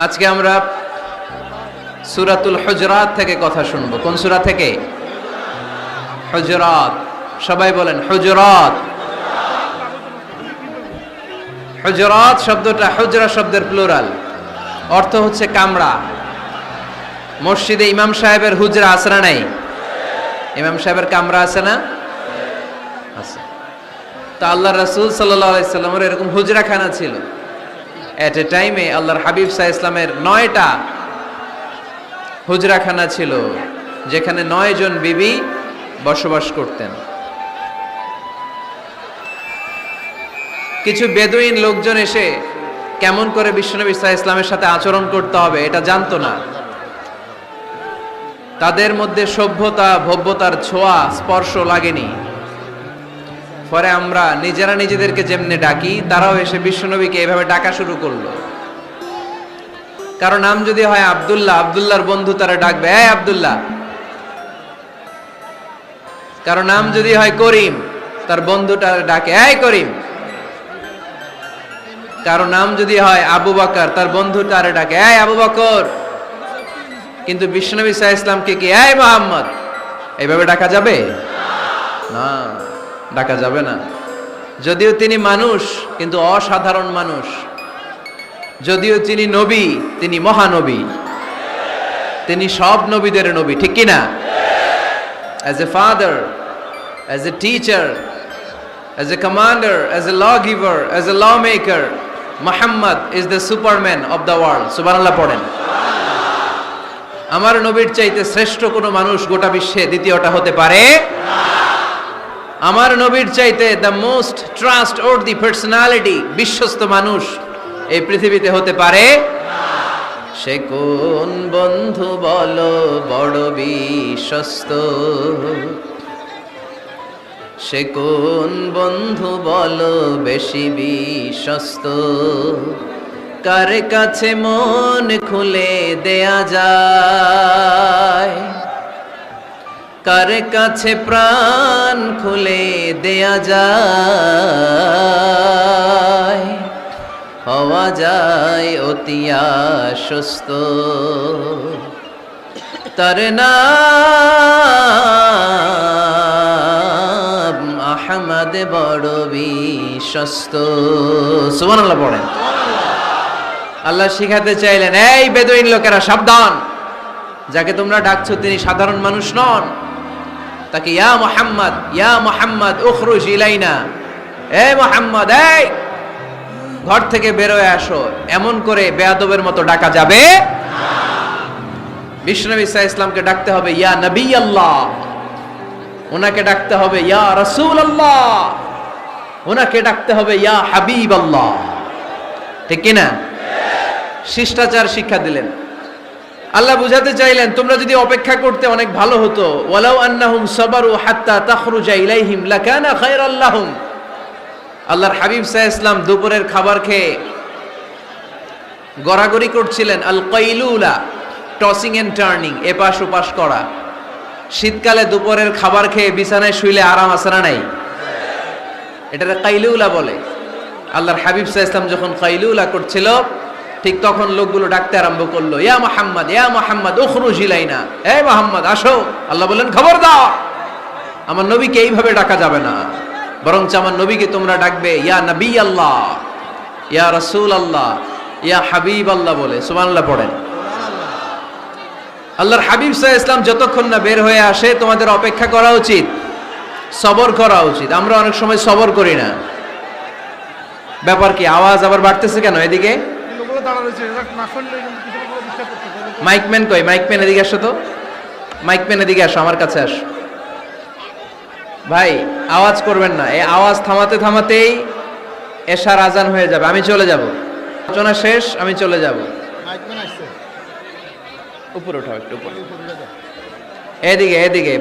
আজকে আমরা সুরাতুল হজরাত থেকে কথা শুনব। কোন সুরা থেকে? হজরাত। সবাই বলেন, হজরাত। হজরাত শব্দটা হজরা শব্দের প্লুরাল। অর্থ হচ্ছে কামড়া মসজিদে ইমাম সাহেবের হুজরা আছে না নাই? ইমাম সাহেবের কামরা আছে না? আছে। তা আল্লাহ রাসূল সাল্লাল্লাহু আলাইহি সাল্লামের এরকম হুজরাখানা ছিল। এট এ টাইমে আল্লাহর হাবিব সাহ ইসলামের নয়টা হুজরাখানা ছিল, যেখানে নয় জন বিবি বসবাস করতেন। কিছু বেদুইন লোকজন এসে কেমন করে বিশ্বনবী সাহা ইসলামের সাথে আচরণ করতে হবে, এটা জানতো না। তাদের মধ্যে সভ্যতা, ভব্যতার ছোঁয়া, স্পর্শ লাগেনি। পরে আমরা নিজেরা নিজেদেরকে যেমনি ডাকি, তারাও এসে বিশ্বনবীকে এভাবে ডাকা শুরু করল। কারণ নাম যদি হয় আব্দুল্লাহ, আব্দুল্লাহর বন্ধু তারা ডাকবে, এই আব্দুল্লাহ। কারণ নাম যদি হয় করিম, তার বন্ধুটা ডাকে, এই করিম। কারও নাম যদি হয় আবু বাকর, তার বন্ধু তারে ডাকে, এই আবু বকর। কিন্তু বিশ্বনবী সাহা ইসলামকে কি, এই মোহাম্মদ? এইভাবে ডাকা যাবে? না। ডাকা যাবে না। যদিও তিনি মানুষ, কিন্তু অসাধারণ মানুষ। যদিও তিনি নবী, তিনি মহানবী। তিনি সব নবীদের নবী, ঠিক কিনা as a father as a teacher as a commander as a law giver as a law maker Mohammad is the superman of the world সুবানাল্লাহ পড়েন। আমার নবীর চাইতে শ্রেষ্ঠ কোনো মানুষ গোটা বিশ্বে দ্বিতীয়টা হতে পারে আমার নবীর চাইতে the most trust or the personality বিশ্বস্ত মানুষ এই পৃথিবীতে হতে পারে সে কোন বন্ধু বলো বড় বিশ্বস্ত? সে কোন বন্ধু বলো বেশি বিশ্বস্ত? কার কাছে মন খুলে দেয়া যায়? কার কাছে প্রাণ খুলে দেয়া যায়? হওয়া যায় অতি আশ্বস্ত। তার নাম আহমদ বড় বিশ্বস্ত। সুবহানাল্লাহ পড়েন। আল্লাহ শিখাতে চাইলেন, এই বেদুইন লোকেরা, সাবধান। যাকে তোমরা ডাকছো তিনি সাধারণ মানুষ নন। তাকে, ইয়া মোহাম্মদ ইয়া মোহাম্মদ, উখরুজ ইলাইনা। এ মোহাম্মদ, এই, ঘর থেকে বেরোয় আসো, এমন করে বেয়াদবের মতো ডাকা যাবে? বিষ্ণু ইসা ইসলামকে ডাকতে হবে, ইয়া নবী আল্লাহ ওনাকে ডাকতে হবে, ইয়া রসুল আল্লাহ ওনাকে ডাকতে হবে, ইয়া হাবিব আল্লাহ ঠিক কিনা? শিষ্টাচার শিক্ষা দিলেন। আল্লাহ বুঝাতে চাইলেন, তোমরা যদি অপেক্ষা করতে অনেক ভালো হতো, ওয়ালাউ আন্নাহুম সাবারু হাত্তা তাখরুজা ইলাইহিম লাকানা আল্লাহর হাবিব সাহা ইসলাম দুপুরের খাবার খেয়ে গড়াগড়ি করছিলেন, আল কৈলুলা, টসিং এন্ড টার্নিং, এপাশ ওপাশ করা। শীতকালে দুপুরের খাবার খেয়ে বিছানায় শুইলে আরাম আসে না নাই? এটাকে কাইলুলা বলে। আল্লাহর হাবিব সাহা ইসলাম যখন কাইলুলা করছিল ঠিক তখন লোকগুলো ডাকতে আরম্ভ করল, ইয়া মোহাম্মদ ইয়া মোহাম্মদ, উখরুজ ইলাইনা। এ মোহাম্মদ, আসো। আল্লাহ বললেন খবর দাও আমার নবীকে এইভাবে ডাকা যাবে না। বরঞ্চ আমার নবীকে তোমরা ডাকবে, ইয়া নবী আল্লাহ ইয়া রসুল আল্লাহ ইয়া হাবিব আল্লাহ বলে। সুবহানাল্লাহ পড়েন। আল্লাহর হাবিব সাহ ইসলাম যতক্ষণ না বের হয়ে আসে, তোমাদের অপেক্ষা করা উচিত। সবর করা উচিত। আমরা অনেক সময় সবর করি না। ব্যাপার কি, আওয়াজ আবার বাড়তেছে কেন এদিকে? দাঁড়া রয়েছে না শুনলে কিন্তু মাইকম্যান কই? মাইকম্যান এদিকে আসো তো। মাইকম্যান এদিকে আসো আমার কাছে আসো। ভাই আওয়াজ করবেন না। এই আওয়াজ থামাতে থামাতেই এশার আজান হয়ে যাবে। আমি চলে যাব। আলোচনা শেষ আমি চলে যাব। উপরে উঠাও একটু উপরে। এদিকে এদিকে।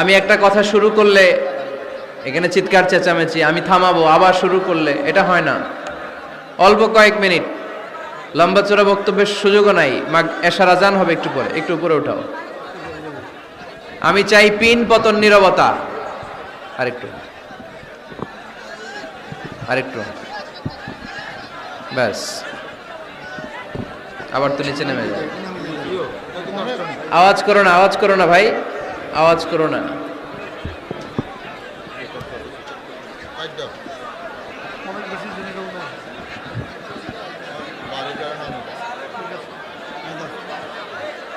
আমি একটা কথা শুরু করলে এখানে চিৎকার চেঁচামেচি আমি থামাবো আবার শুরু করলে এটা হয় না। অল্প কয়েক মিনিট। লম্বা চোরা বক্তব্যের সুযোগও নাই। এশার আজান হবে একটু পরে, একটু উপরে উঠাও। আমি চাই পিন পতন নীরবতা। আরেকটু। আরেকটু। ব্যাস। আবার তো নিচে নেমে যায়। আওয়াজ করো না, আওয়াজ করো না ভাই। আওয়াজ করো না অনেক বেশি জেনে গেল না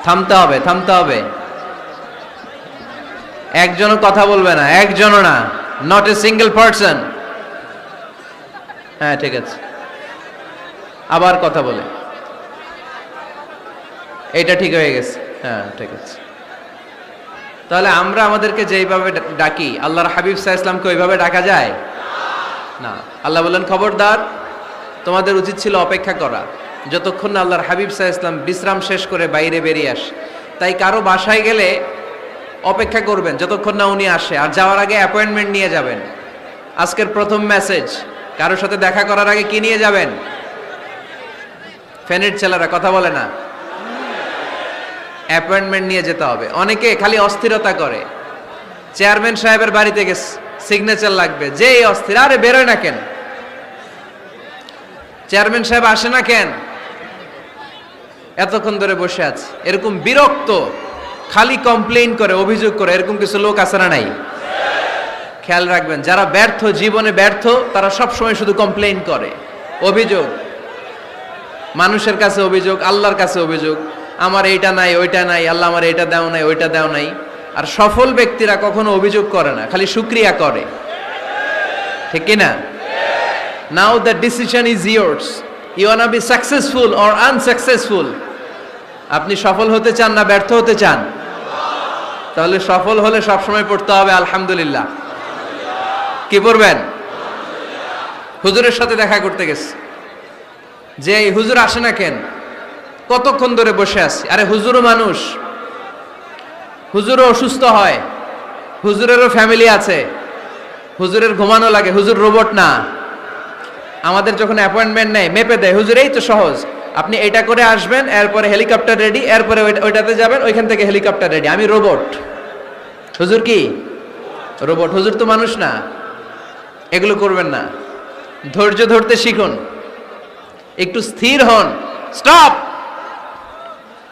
থামতে হবে থামতে হবে। একজনও কথা বলবে না, একজনও না নট এ সিঙ্গেল পার্সন হ্যাঁ ঠিক আছে। আবার কথা বলে। এটা ঠিক হয়ে গেছে। হ্যাঁ ঠিক আছে। তাহলে আমরা আমাদেরকে যেইভাবে ডাকি, আল্লাহর হাবিব সাহা ইসলামকে ওইভাবে ডাকা যায়? না। আল্লাহ বললেন, খবরদার, তোমাদের উচিত ছিল অপেক্ষা করা। যতক্ষণ না আল্লাহর হাবিব সাহা ইসলাম বিশ্রাম শেষ করে বাইরে বেরিয়ে আসে, তাই কারও বাসায় গেলে অপেক্ষা করবেন যতক্ষণ না উনি আসে। আর যাওয়ার আগে অ্যাপয়েন্টমেন্ট নিয়ে যাবেন। আজকের প্রথম মেসেজ কারোর সাথে দেখা করার আগে কি নিয়ে যাবেন? ফ্যানের ছেলেরা কথা বলে না। অ্যাপয়েন্টমেন্ট নিয়ে যেতে হবে। অনেকে খালি অস্থিরতা করে। চেয়ারম্যান সাহেবের বাড়িতে গেছে সিগনেচার লাগবে। যে অস্থির, আরে বেরোয় না কেন? চেয়ারম্যান সাহেব আসে না কেন? এতক্ষণ ধরে বসে আছে। এরকম বিরক্ত, খালি কমপ্লেইন করে, অভিযোগ করে, এরকম কিছু লোক আছে না নাই? খেয়াল রাখবেন, যারা ব্যর্থ, জীবনে ব্যর্থ, তারা সব সময় শুধু কমপ্লেইন করে। অভিযোগ। মানুষের কাছে অভিযোগ, আল্লাহর কাছে অভিযোগ। আমার এইটা নাই, ওইটা নাই, আল্লাহ আমার এটা দেও নাই, ওইটা দেও নাই। আর সফল ব্যক্তিরা কখনো অভিযোগ করে না, খালি শুক্রিয়া করে। ঠিক কি না? Now the decision is yours you want be successful or unsuccessful আপনি সফল হতে চান না ব্যর্থ হতে চান? তাহলে সফল হলে সবসময় পড়তে হবে আলহামদুলিল্লাহ। কি পড়বেন? হুজুরের সাথে দেখা করতে গেছে। যে এই হুজুর আসে না কেন? কতক্ষণ ধরে বসে আছি? আরে হুজুরও মানুষ। হুজুরও অসুস্থ হয়। হুজুরেরও ফ্যামিলি আছে। হুজুরের ঘুমানো লাগে। হুজুর রোবট না। আমাদের যখন অ্যাপয়েন্টমেন্ট নেয়, মেপে দেয়। হুজুর, এই তো সহজ। আপনি এটা করে আসবেন, এরপরে হেলিকপ্টার রেডি এরপরে ওইটাতে যাবেন, ওইখান থেকে হেলিকপ্টার রেডি আমি রোবট হুজুর কি? রোবট হুজুর তো মানুষ না। এগুলো করবেন না। ধৈর্য ধরতে শিখুন। একটু স্থির হন। স্টপ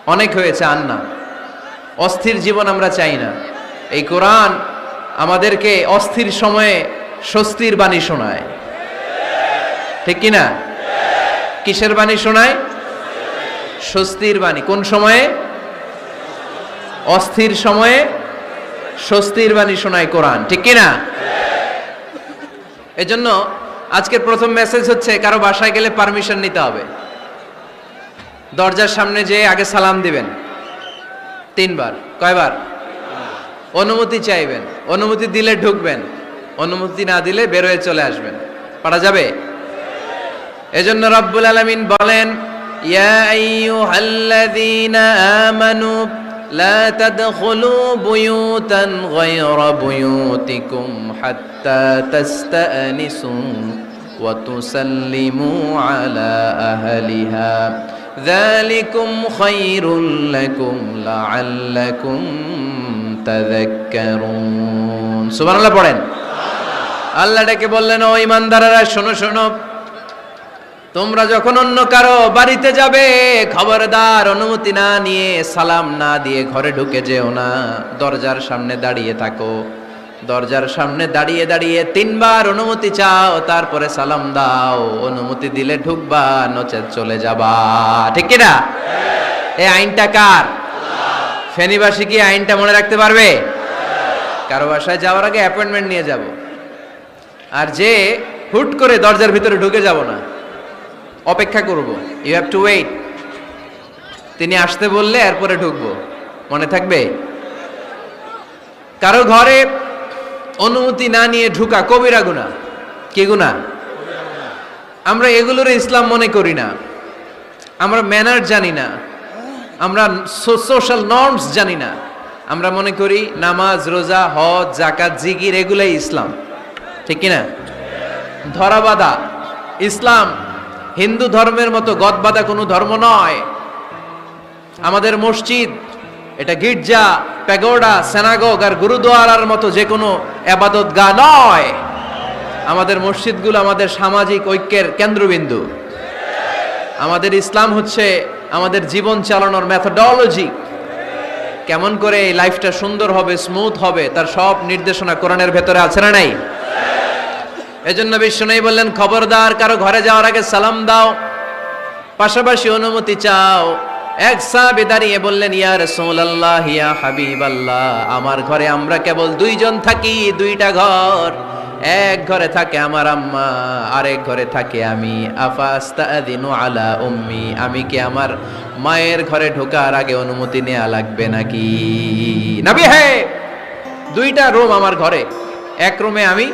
অনেক হয়েছে আর না অস্থির জীবন আমরা চাই না। এই কোরআন আমাদেরকে অস্থির সময়ে স্বস্তির বাণী শোনায়। ঠিক কি না কিসের বাণী শোনায়? স্বস্তির বাণী। কোন সময়ে? অস্থির সময়ে স্বস্তির বাণী শোনায় কোরআন। ঠিক কি না? এজন্য আজকের প্রথম মেসেজ হচ্ছে, কারও বাসায় গেলে পারমিশন নিতে হবে। দরজার সামনে যে আগে সালাম দিবেন। তিনবার। কয়বার? অনুমতি চাইবেন। অনুমতি দিলে ঢুকবেন। অনুমতি না দিলে বেরোয় চলে আসবেন। পারা যাবে? এজন্য রব্বুল আলামিন বলেন ইয়া আইয়ুহাল্লাযীনা আমানু লা তাদখুলু বুয়ুতান গায়রা বুয়ুতিকুম হাত্তা তাস্তানিসু ওয়া তুসাল্লিমু আলা আহলিহা যালিকুম খায়রুল লাকুম লাআল্লাকুম তাযাক্কারুন সুবহানাল্লাহ পড়েন। আল্লাহ ডেকে বললেন, ও ইমানদারেরা শোনো শোনো। তোমরা যখন অন্য কারও বাড়িতে যাবে, খবরদার অনুমতি না নিয়ে সালাম না দিয়ে ঘরে ঢুকে যেও না। দরজার সামনে দাঁড়িয়ে থাকো। দরজার সামনে দাঁড়িয়ে দাঁড়িয়ে তিনবার অনুমতি চাও, তারপরে সালাম দাও। অনুমতি দিলে ঢুকবা, নচেত চলে যাবা। ঠিক কিনা? এই আইনটা কার? ফেনীবাসী কি আইনটা মনে রাখতে পারবে? কারও বাসায় যাওয়ার আগে অ্যাপয়েন্টমেন্ট নিয়ে যাব। আর যে হুট করে দরজার ভিতরে ঢুকে যাব না। অপেক্ষা করব। ইউ হ্যাভ টু ওয়েট তিনি আসতে বললে এরপরে ঢুকবো। মনে থাকবে? কারও ঘরে অনুমতি না নিয়ে ঢুকা কবিরা গুণা। কি গুণা? আমরা এগুলোর ইসলাম মনে করি না। আমরা ম্যানার জানি না। আমরা সোশ্যাল নর্মস জানি না। আমরা মনে করি নামাজ, রোজা, হজ জাকাত জিকির, এগুলাই ইসলাম। ঠিক কিনা? ধরাবাধা। ইসলাম হিন্দু ধর্মের মতো গদবাধা কোনো ধর্ম নয়। আমাদের মসজিদ, এটা গির্জা, প্যাগোডা, সেনাগোগ আর গুরুদুয়ারার মতো যে কোনো আবাদত গা নয়। আমাদের মসজিদগুলো আমাদের সামাজিক ঐক্যের কেন্দ্রবিন্দু। আমাদের ইসলাম হচ্ছে আমাদের জীবন চালানোর মেথোডলজি কেমন করে এই লাইফটা সুন্দর হবে স্মুথ হবে, তার সব নির্দেশনা কোরআনের ভেতরে আছে না নাই? এজন্য বিষ্ণু বললেন, খবরদার, কারও ঘরে যাওয়ার আগে সালাম দাও। পাশাপাশি অনুমতি চাও। এক সাহাবী দাঁড়িয়ে বললেন, ইয়া রাসূলুল্লাহ, ইয়া হাবিবাল্লাহ, আমার ঘরে আমরা কেবল দুইজন থাকি, দুইটা ঘর। এক ঘরে থাকে আমার আম্মা, আরেক ঘরে থাকে আমি। আফাস্তাদিনু আলা উম্মি, আমি কি আমার মায়ের ঘরে ঢোকার আগে অনুমতি নেওয়া লাগবে নাকি? নবী হে, দুইটা রুম আমার ঘরে। এক রুমে আমি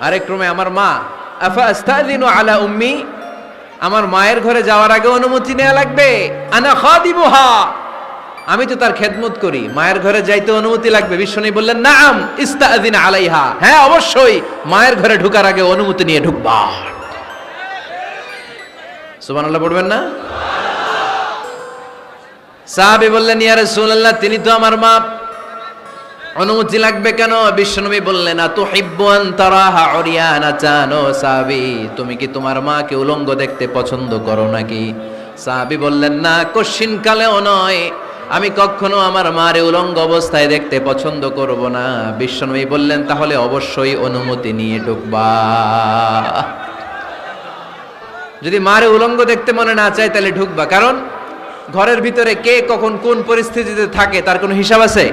আরেক রুমে আমার মা আফাস্তাদিনু আলা উম্মি? আমার মায়ের ঘরে যাওয়ার আগে অনুমতি নেওয়া লাগবে। আনা খাদিমুহা। আমি তো তার খেদমত করি। মায়ের ঘরে যাইতে অনুমতি লাগবে। বিশ্বনী বললেন, নাম ইস্তাদিন আলাইহা। হ্যাঁ অবশ্যই। মায়ের ঘরে ঢুকার আগে অনুমতি নিয়ে ঢুকবা। সুবহানাল্লাহ পড়বেন না? সাহাবী বললেন, ইয়া রাসূলুল্লাহ, তিনি তো আমার মা অনুমতি লাগবে কেন? বিশ্বনবী বললেন না তো হিব্বান তারাহা অরিয়ানা চানো সাবি, তুমি কি তোমার মাকে উলঙ্গ দেখতে পছন্দ করো নাকি? সাহাবি বললেন, না, কশ্চিন কালেও নয়। আমি কখনো আমার মারে উলঙ্গ অবস্থায় দেখতে পছন্দ করব না। বিশ্বনবী বললেন, তাহলে অবশ্যই অনুমতি নিয়ে ঢুকবা। যদি মারে উলঙ্গ দেখতে মনে না চায়, তাহলে ঢুকবা। কারণ ঘরের ভিতরে কে কখন কোন পরিস্থিতিতে থাকে, তার কোনো হিসাব আছে?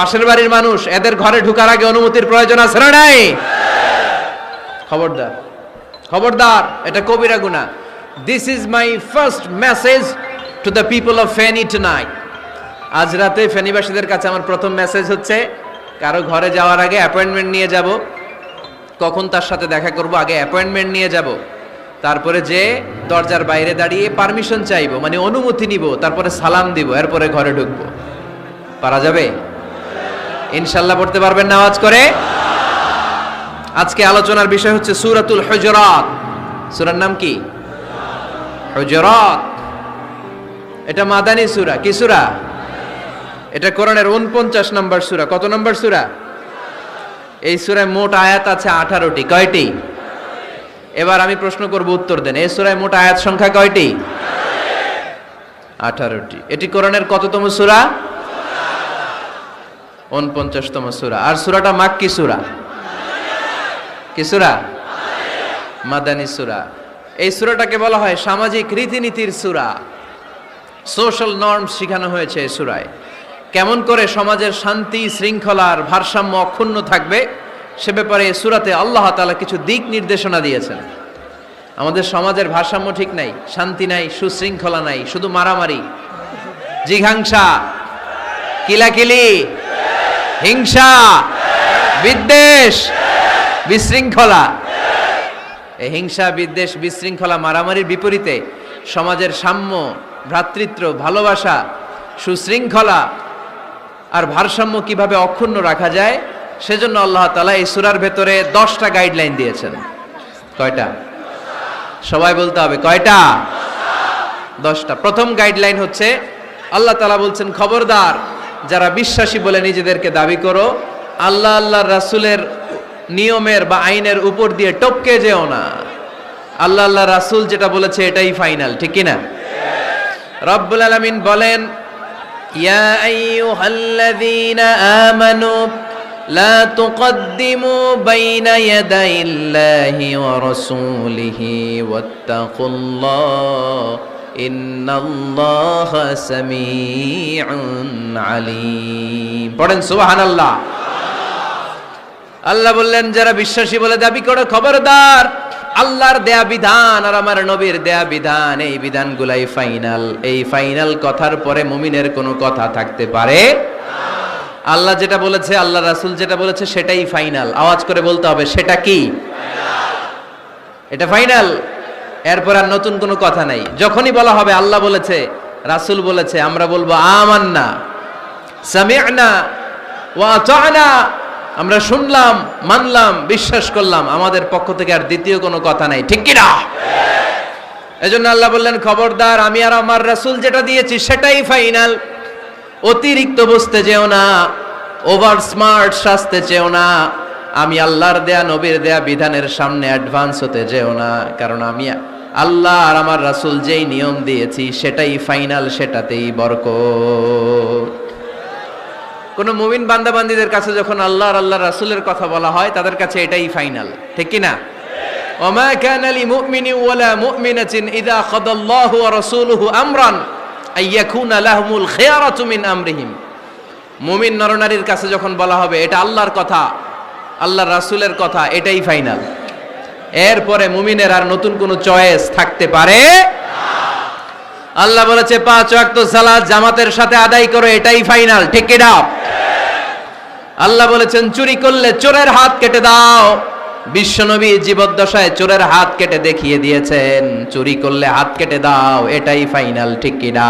পাশের বাড়ির মানুষ, এদের ঘরে ঢুকার আগে অনুমতির প্রয়োজন আছে না নাই? খবরদার খবরদার, এটা কবিরা গুনা this is my first message to the people of Feni tonight আজ রাতে ফেনীবাসীদের কাছে আমার প্রথম মেসেজ হচ্ছে, কারও ঘরে যাওয়ার আগে অ্যাপয়েন্টমেন্ট নিয়ে যাব। কখন তার সাথে দেখা করব, আগে অ্যাপয়েন্টমেন্ট নিয়ে যাব। তারপরে যে দরজার বাইরে দাঁড়িয়ে পারমিশন চাইব মানে অনুমতি নিব, তারপরে সালাম দিব, এরপরে ঘরে ঢুকবো। পারা যাবে? ইনশাল্লাহ পড়তে পারবেন না আওয়াজ করে। আজকে আলোচনার বিষয় হচ্ছে সুরাতুল হুজরাত। সূরার নাম কি? হুজরাত। এটা মাদানী সুরা। কি সুরা? এটা কোরআনের উনপঞ্চাশ নম্বর সুরা। কত নম্বর সুরা? এই সূরায় মোট আয়াত আছে আঠারোটি। কয়টি? এবার আমি প্রশ্ন করব উত্তর দেন। এই সুরায় মোট আয়াত সংখ্যা কয়টি? আঠারোটি। এটি কোরআনের কততম সূরা? উনপঞ্চাশতম সূরা। আর সূরাটা মাক্কি সুরা? কি সূরা? মাদানী সূরা। এই সুরাটাকে বলা হয় সামাজিক রীতিনীতির সূরা। সোশ্যাল নর্ম শেখানো হয়েছে এই সূরায়। কেমন করে সমাজের শান্তি শৃঙ্খলার ভারসাম্য অক্ষুণ্ণ থাকবে, সে ব্যাপারে এই সূরাতে আল্লাহ তাআলা কিছু দিক নির্দেশনা দিয়েছেন। আমাদের সমাজের ভারসাম্য ঠিক নাই, শান্তি নাই, সুশৃঙ্খলা নাই, শুধু মারামারি। জিঘাংসা, কিলাকিলি। হিংসা, বিদ্বেষ, বিশৃঙ্খলা। এই হিংসা, বিদ্বেষ, বিশৃঙ্খলা মারামারির বিপরীতে সমাজের সাম্য, ভ্রাতৃত্ব, ভালোবাসা, সুশৃঙ্খলা আর ভারসাম্য কীভাবে অক্ষুণ্ণ রাখা যায়, সেজন্য আল্লাহ তালা এই সুরার ভেতরে দশটা গাইডলাইন দিয়েছেন। কয়টা? সবাই বলতে হবে, কয়টা? দশটা। প্রথম গাইডলাইন হচ্ছে, আল্লাহ তালা বলছেন, খবরদার যারা বিশ্বাসী বলে নিজেদেরকে দাবি করো, আল্লাহ আল্লাহ রাসুলের নিয়মের বা আইনের উপর দিয়ে টপকে যেও না। আল্লাহ আল্লাহ রাসুল যেটা বলেছে এটাই ফাইনাল, ঠিক কিনা? রব্বুল আলামিন বলেন, ইয়া আমানু, লা তুকদ্দিমু বাইনা সুবহানাল্লাহ। আল্লাহ বললেন, যারা বিশ্বাসী বলে দাবি করো, খবরদার। আল্লাহর দেয়া বিধান আর আমার নবীর দেয়া বিধান, এই বিধানগুলাই ফাইনাল। এই ফাইনাল কথার পরে মুমিনের কোনো কথা থাকতে পারে আল্লাহ যেটা বলেছে, আল্লাহ রাসুল যেটা বলেছে, সেটাই ফাইনাল। আওয়াজ করে বলতে হবে, সেটা কি? এটা ফাইনাল। এরপর আর নতুন কোনো কথা নাই। যখনই বলা হবে, আল্লাহ বলেছে, রাসূল বলেছে, আমরা বলব, আমান্না ওয়া আতা'না। আমরা শুনলাম, মানলাম, বিশ্বাস করলাম, আমাদের পক্ষ থেকে আর দ্বিতীয় কোনো কথা নাই। ঠিক কি না এজন্য আল্লাহ বললেন, খবরদার, আমি আর আমার রাসূল যেটা দিয়েছি, সেটাই ফাইনাল। অতিরিক্ত বুঝতে যেও না, ওভার স্মার্ট সাজতে চেও না। আমি আল্লাহর দেয়া, নবীর দেয়া বিধানের সামনে অ্যাডভান্স হতে যেও না। কারণ আমি আল্লাহ আর আমার রাসূল যেই নিয়ম দিয়েছি, সেটাই ফাইনাল সেটাতেই বরকত। কোন মুমিন বান্দাবান্দিদের কাছে যখন আল্লাহ আর আল্লাহ রাসুলের কথা বলা হয়, তাদের কাছে এটাই ফাইনাল ঠিক কি না? ওমা কানা লিমুমিনিন ওয়ালা মুমিনাতিন ইযা খাদাল্লাহু ওয়া রাসূলুহু আমরান আইয়াকুনা লাহুমুল খিয়ারাতু মিন আমরিহিম। মুমিন নরনারীর কাছে যখন বলা হবে, এটা আল্লাহর কথা আল্লাহর রাসূলের কথা, এটাই ফাইনাল এরপরে মুমিনের আর নতুন কোনো চয়েস থাকতে পারে আল্লাহ বলেছে, পাঁচ ওয়াক্ত সালাত জামাতের সাথে আদায় করো, এটাই ফাইনাল ঠিক ইট আল্লাহ বলেছেন, চুরি করলে চোরের হাত কেটে দাও। বিশ্বনবী জীবদ্দশায় চোরের হাত কেটে দেখিয়ে দিয়েছেন, চুরি করলে হাত কেটে দাও, এটাই ফাইনাল ঠিক কিনা?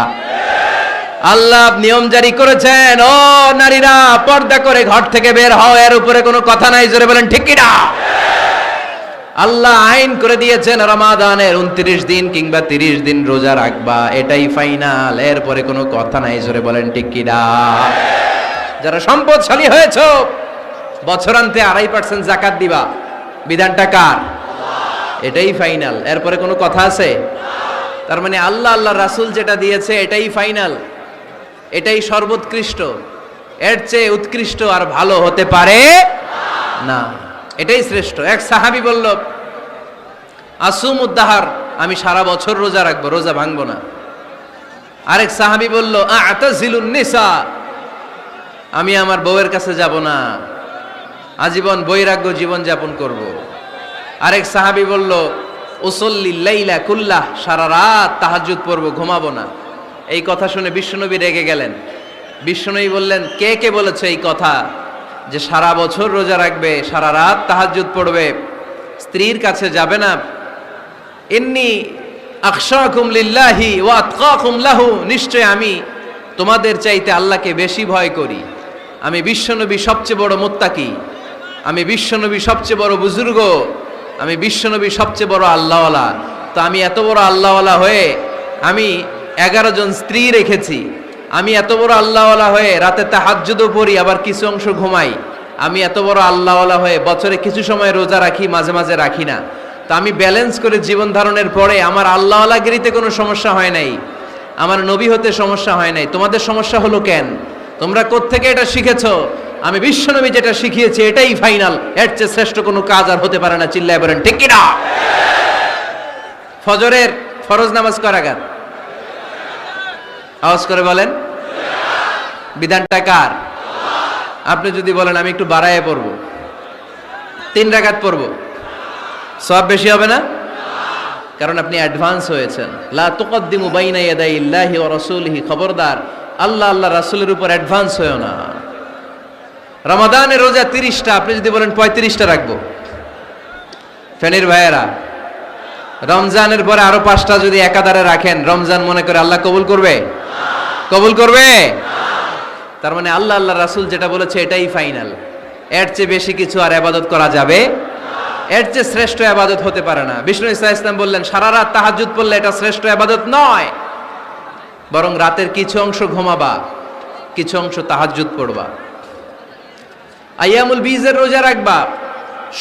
আল্লাহ নিয়ম জারি করেছেন, ও নারীরা, পর্দা করে ঘর থেকে বের হও, এর উপরে কোনো কথা নাই, জোরে বলেন, ঠিক কিনা? আল্লাহ আইন করে দিয়েছেন, রমাদানের উনত্রিশ দিন কিংবা তিরিশ দিন রোজা রাখবা, এটাই ফাইনাল এরপরে কোনো কথা নাই, জোরে বলেন, ঠিক কিনা? যারা সম্পদশালী হয়েছ, বছরান্তে আড়াই পার্সেন্ট জাকাত দিবা, বিধানটা কার? এটাই ফাইনাল এরপরে কোনো কথা আছে? তার মানে আল্লাহ আল্লাহ রাসূল যেটা দিয়েছে, এটাই ফাইনাল। এটাই সর্বোৎকৃষ্ট। এর চেয়ে উৎকৃষ্ট আর ভালো হতে পারে না। এটাই শ্রেষ্ঠ। এক সাহাবি বলল আসুম উদ্দাহার আমি সারা বছর রোজা রাখব, রোজা ভাঙবো না। আরেক সাহাবি বলল নিসা, আমি আমার বউয়ের কাছে যাব না। আজীবন বৈরাগ্য জীবন যাপন করব। আরেক সাহাবি বলল ওসল্লি লাইলা কুল্লাহ, সারা রাত তাহাজ্জুদ পড়ব, ঘুমাবো না। এই কথা শুনে বিশ্বনবী রেগে গেলেন। বিশ্বনবী বললেন, কে কে বলেছে এই কথা? যে সারা বছর রোজা রাখবে, সারা রাত তাহাজ্জুদ পড়বে, স্ত্রীর কাছে যাবে না? এমনি আকশাকুম লিল্লাহি ওয়া আতকাকুম লাহু, নিশ্চয় আমি তোমাদের চাইতে আল্লাহকে বেশি ভয় করি। আমি বিশ্বনবী সবচেয়ে বড় মোত্তাকি। আমি বিশ্বনবী সবচেয়ে বড় বুজুর্গ। আমি বিশ্বনবী সবচেয়ে বড় আল্লাহওয়ালা। তো আমি এত বড় আল্লাহওয়ালা হয়ে আমি এগারো জন স্ত্রী রেখেছি। আমি এত বড় আল্লাহওয়ালা হয়ে রাতে তাহাজ্জুদও পড়ি, আবার কিছু অংশ ঘুমাই। আমি এত বড় আল্লাহওয়ালা হয়ে বছরে কিছু সময় রোজা রাখি, মাঝে মাঝে রাখি না। তো আমি ব্যালেন্স করে জীবন ধারণের পরে আমার আল্লাহওয়ালাগিরিতে কোনো সমস্যা হয় নাই। আমার নবী হতে সমস্যা হয় নাই। তোমাদের সমস্যা হলো কেন? তোমরা কোত্থেকে এটা শিখেছ? আমি বিশ্বনবী যেটা শিখিয়েছি, এটাই ফাইনাল এর চেয়ে শ্রেষ্ঠ কোনো কাজ আর হতে পারে না, চিল্লায় বলেন, ঠিক কিনা? ফজরের ফরজ নামাজ করাগার আওয়াজ করে বলেন। বিধানটা কার? আপনি যদি বলেন, আমি একটু বাড়ায় পড়ব। তিন রাকাত পড়ব। সব বেশি হবে না? কারণ আপনি অ্যাডভান্স হয়েছেন। লা তুকদ্দিমু বাইনা ইয়াদাই ইল্লাহি ওয়া রাসূলিহি, খবরদার। আল্লাহ আল্লাহ রাসূলের উপর অ্যাডভান্স হয়েও না। রমাদানের রোজা তিরিশটা, আপনি যদি বলেন পঁয়ত্রিশটা রাখব। ফেনির ভাইয়েরা, রমজানের পরে আরও পাঁচটা যদি একাধারে রাখেন, রমজান মনে করে আল্লাহ কবুল করবে? কবুল করবে? তার মানে আল্লাহ আল্লাহ রাসুল যেটা বলেছে, এটাই ফাইনাল এর চেয়ে বেশি কিছু আর আবাদত করা যাবে? এর চেয়ে শ্রেষ্ঠ আবাদত হতে পারে না। বিষ্ণু ইসা ইসলাম বললেন, সারা রাত তাহাজুদ পড়লে এটা শ্রেষ্ঠ আবাদত নয়। বরং রাতের কিছু অংশ ঘুমাবা, কিছু অংশ তাহাজুদ পড়বা। আইয়ামুল বীজের রোজা রাখবা,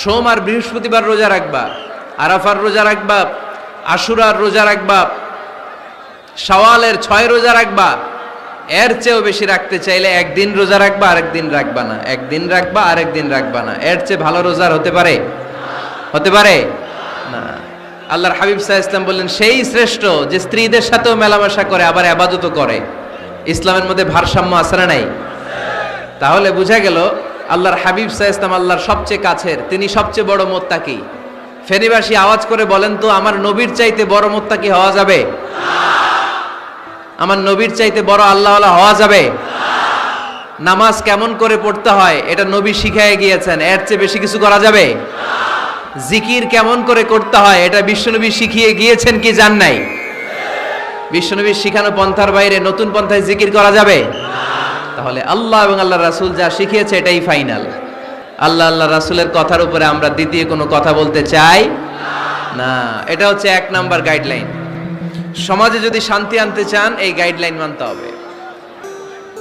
সোম আর বৃহস্পতিবার রোজা রাখবা, আরাফার রোজা রাখবা, আশুরার রোজা রাখবা সওয়ালের ছয় রোজা রাখবা এর চেয়েও বেশি রাখতে চাইলে একদিন রোজা রাখবা, আরেকদিন রাখবা না। একদিন রাখবা, আরেকদিন রাখবা না। এর চেয়ে ভালো রোজার হতে পারে? হতে পারে? না। আল্লাহর হাবিব সাহা ইসলাম বললেন, সেই শ্রেষ্ঠ যে স্ত্রীদের সাথেও মেলামেশা করে, আবার আবাদতও করে। ইসলামের মধ্যে ভারসাম্য না নাই? তাহলে বোঝা গেল, আল্লাহর হাবিব সাহা ইসলাম আল্লাহর সবচেয়ে কাছের, তিনি সবচেয়ে বড় মোত্তাকি। ফেরিবাসী আওয়াজ করে বলেন তো, আমার নবীর চাইতে বড় মোত্তাকি হওয়া যাবে? আমার নবীর চাইতে বড় আল্লাহ হওয়া যাবে? নামাজ কেমন করে পড়তে হয়, এটা নবী শিখায় গিয়েছেন, এর চেয়ে বেশি কিছু করা যাবে? জিকির কেমন করে করতে হয়, এটা বিশ্বনবী শিখিয়ে গিয়েছেন কি জান নাই? বিশ্বনবীর শিখানো পন্থার বাইরে নতুন পন্থায় জিকির করা যাবে? তাহলে আল্লাহ এবং আল্লাহ রাসূল যা শিখিয়েছে, এটাই ফাইনাল। আল্লাহ আল্লাহ রাসূলের কথার উপরে আমরা দ্বিতীয় কোনো কথা বলতে চাই না। এটা হচ্ছে এক নাম্বার গাইডলাইন সমাজে যদি শান্তি আনতে চান, এই গাইডলাইন মানতে হবে।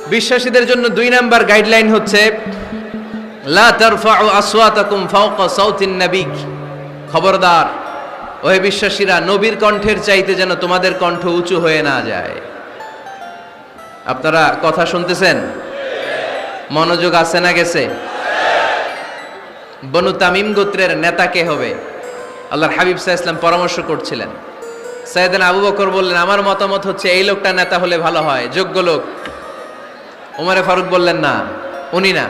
বিশ্বাসীদের জন্য দুই নাম্বার গাইডলাইন হচ্ছে, লা তারফাউ আসওয়াতাকুম ফাওকা সাউতিন নবী। খবরদার, ওহে বিশ্বাসীরা, নবীর কণ্ঠের চাইতে যেন তোমাদের কণ্ঠ উঁচু হয়ে না যায়। আপনারা কথা শুনতেছেন? মনোযোগ আছে না গেছে? বনু তামিম গোত্রের নেতা কে হবে? আল্লাহর হাবিব সাহা ইসলাম পরামর্শ করছিলেন। সাইয়েদান আবু বকর বললেন, আমার মতামত হচ্ছে এই লোকটা নেতা হলে ভালো হয়, যোগ্য লোক। উমারে ফারুক বললেন, না, উনি না।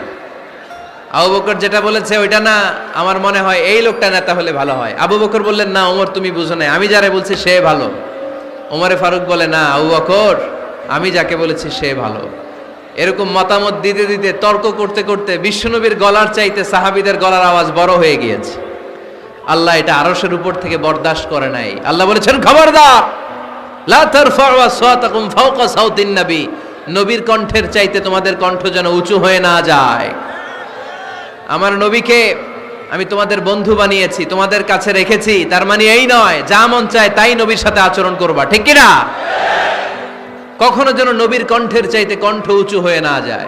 আবু বকর যেটা বলেছে ওইটা না, আমার মনে হয় এই লোকটা নেতা হলে ভালো হয়। আবু বকর বললেন, না ওমর তুমি বুঝো না আমি যারা বলছি সে ভালো। ওমরে ফারুক বলে, না, আবু বকর, আমি যাকে বলেছি সে ভালো। এরকম মতামত দিতে দিতে তর্ক করতে করতে বিশ্বনবীর গলার চাইতে সাহাবিদের গলার আওয়াজ বড় হয়ে গিয়েছে। আল্লাহ এটা আরসের উপর থেকে বরদাস্ত করে নাই। আল্লাহ বলেছেন, খবরদার নবী। নবীর কণ্ঠের চাইতে তোমাদের কণ্ঠ যেন উঁচু হয়ে না যায়। আমার নবীকে আমি তোমাদের বন্ধু বানিয়েছি, তোমাদের কাছে রেখেছি, তার মানে এই নয়, যা মন চায় তাই নবীর সাথে আচরণ করবা, ঠিক কিনা? কখনো যেন নবীর কণ্ঠের চাইতে কণ্ঠ উঁচু হয়ে না যায়।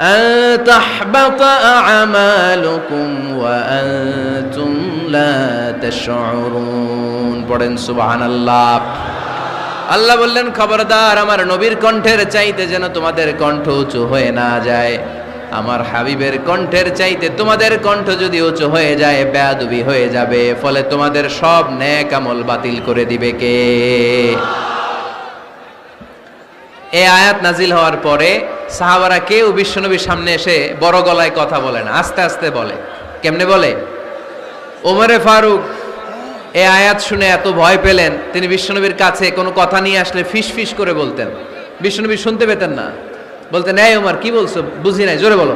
أن تحبط أعمالكم وأنتم لا تشعرون পড়েন সুবহান আল্লাহ আল্লাহ বললেন খবরদার আমার নবীর কণ্ঠের চাইতে যেন তোমাদের কণ্ঠ উঁচু হয়ে না যায় আমার হাবিবের কণ্ঠের চাইতে তোমাদের কণ্ঠ যদি উঁচু হয়ে যায় বেয়াদুবি হয়ে যাবে ফলে তোমাদের সব ন্যাক আমল বাতিল করে দিবে কে এই আয়াত নাজিল হওয়ার পরে সাহাবারা কেউ বিশ্বনবীর সামনে এসে বড় গলায় কথা বলে না, আস্তে আস্তে বলে। কেমনে বলে? ওমরে ফারুক, এ আয়াত শুনে এত ভয় পেলেন, তিনি বিশ্বনবীর কাছে কোনো কথা নিয়ে আসলে ফিস ফিস করে বলতেন। বিশ্বনবী শুনতে পেতেন না। বলতেন, এই ওমর, কি বলছো? বুঝি নাই, জোরে বলো।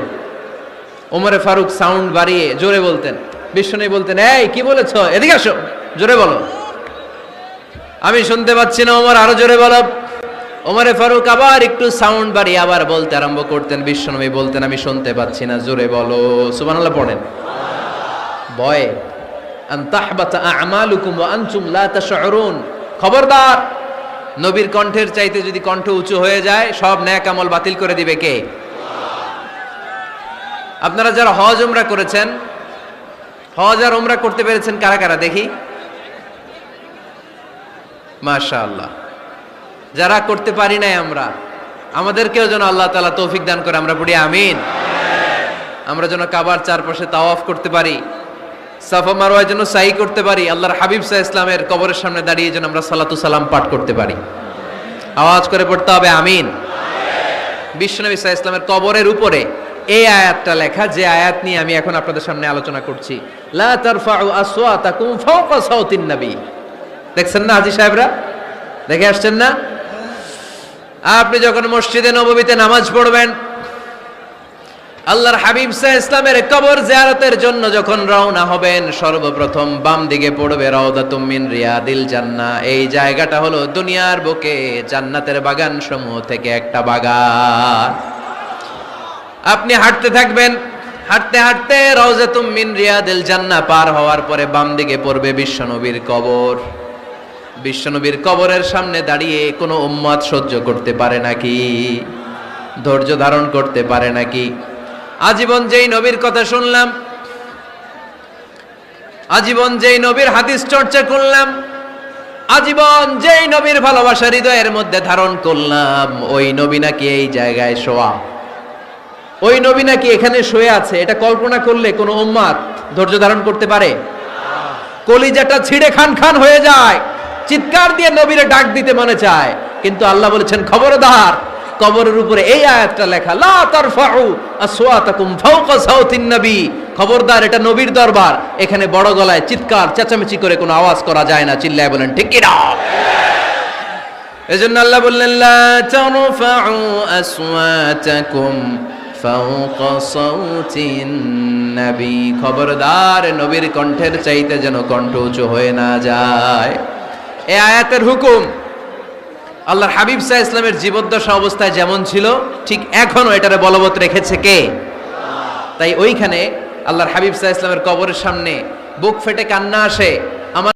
ওমরে ফারুক সাউন্ড বাড়িয়ে জোরে বলতেন। বিশ্বনবী বলতেন, এই, কি বলেছ? এদিকে আসো, জোরে বলো। আমি শুনতে পাচ্ছি না, ওমর, আরও জোরে বলো। ওমরে ফারুক আবার একটু সাউন্ড বাড়িয়ে আবার বলতে আরম্ভ করতেন, বিশ্বনবী বলতেন, আমি শুনতে পাচ্ছি না, জোরে বলো। সুবহানাল্লাহ পড়েন। ভয়ে খবরদার, নবীর কণ্ঠের চাইতে যদি কণ্ঠ উঁচু হয়ে যায়, সব ন্যাক আমল বাতিল করে দিবে কে? আপনারা যারা হজ উমরা করেছেন, হজ আর উমরা করতে পেরেছেন কারা কারা? দেখি। মাশাআল্লাহ। যারা করতে পারি নাই আমরা, আমাদেরকেও যেন আল্লাহ তাআলা তৌফিক দান করে, আমরা পড়ি আমিন। আমরা যেন কাবার চারপাশে তাওয়াফ করতে পারি, সাফা মারোয়ার জন্য সাই করতে পারি, আল্লাহর হাবিব সাহ ইসলামের কবরের সামনে দাঁড়িয়ে যেন আমরা সালাতু সালাম পাঠ করতে পারি। আওয়াজ করে পড়তে হবে আমিন। বিশ্বনবী সাহ ইসলামের কবরের উপরে এই আয়াতটা লেখা, যে আয়াত নিয়ে আমি এখন আপনাদের সামনে আলোচনা করছি। দেখছেন না হাজী সাহেবরা? দেখে আসছেন না? আপনি যখন মসজিদে নববীতে নামাজ পড়বেন, আল্লাহর হাবিব সাহ ইসলামের কবর জিয়ারতের জন্য যখন রওনা হবেন, সর্বপ্রথম বাম দিকে পড়বে রওদাতুম মিন রিয়াদিল জান্না এই জায়গাটা হলো দুনিয়ার বুকে জান্নাতের বাগান সমূহ থেকে একটা বাগান। আপনি হাঁটতে থাকবেন, হাঁটতে হাঁটতে রওজাতুম মিন রিয়াদিল জান্না পার হওয়ার পরে বাম দিকে পড়বে বিশ্বনবীর কবর। বিশ্বনবীর কবরের সামনে দাঁড়িয়ে কোনো উম্মত সহ্য করতে পারে নাকি? ধৈর্য ধারণ করতে পারে নাকি? আজীবন যেই নবীর কথা শুনলাম, আজীবন যেই নবীর হাদিস চর্চা করলাম, আজীবন যেই নবীর ভালোবাসা হৃদয়ের মধ্যে ধারণ করলাম, ওই নবী নাকি এই জায়গায় শোয়া? ওই নবী নাকি এখানে শুয়ে আছে? এটা কল্পনা করলে কোনো উম্মাদ ধৈর্য ধারণ করতে পারে? কলিজাটা ছিঁড়ে খান খান হয়ে যায়। চিৎকার দিয়ে নবীরে ডাক দিতে মনে চায়। কিন্তু আল্লাহ বলেছেন, খবরদার, কবরের উপরে এই আয়াতটা লেখা, লা তারফাউ আসওয়াতাকুম ফাওকা সাউতিন নবী। খবরদার, এটা নবীর দরবার। এখানে বড় গলায় চিৎকার, চেঁচামেচি করে কোনো আওয়াজ করা যায় না। চিল্লায় বলেন, ঠিক কি না? এজন্য আল্লাহ বললেন, লা তারফাউ আসওয়াতাকুম ফাওকা সাউতিন নবী। খবরদার, নবীর কণ্ঠের চাইতে যেন কণ্ঠ উঁচু হয়ে না যায়। এই আয়াতের হুকুম, আল্লাহর হাবিব সাহ ইসলামের জীবদ্দশা অবস্থায় যেমন ছিল, ঠিক এখনও এটারে বলবৎ রেখেছে কে? তাই ওইখানে আল্লাহর হাবিব সাহ ইসলামের কবরের সামনে বুক ফেটে কান্না আসে। আমার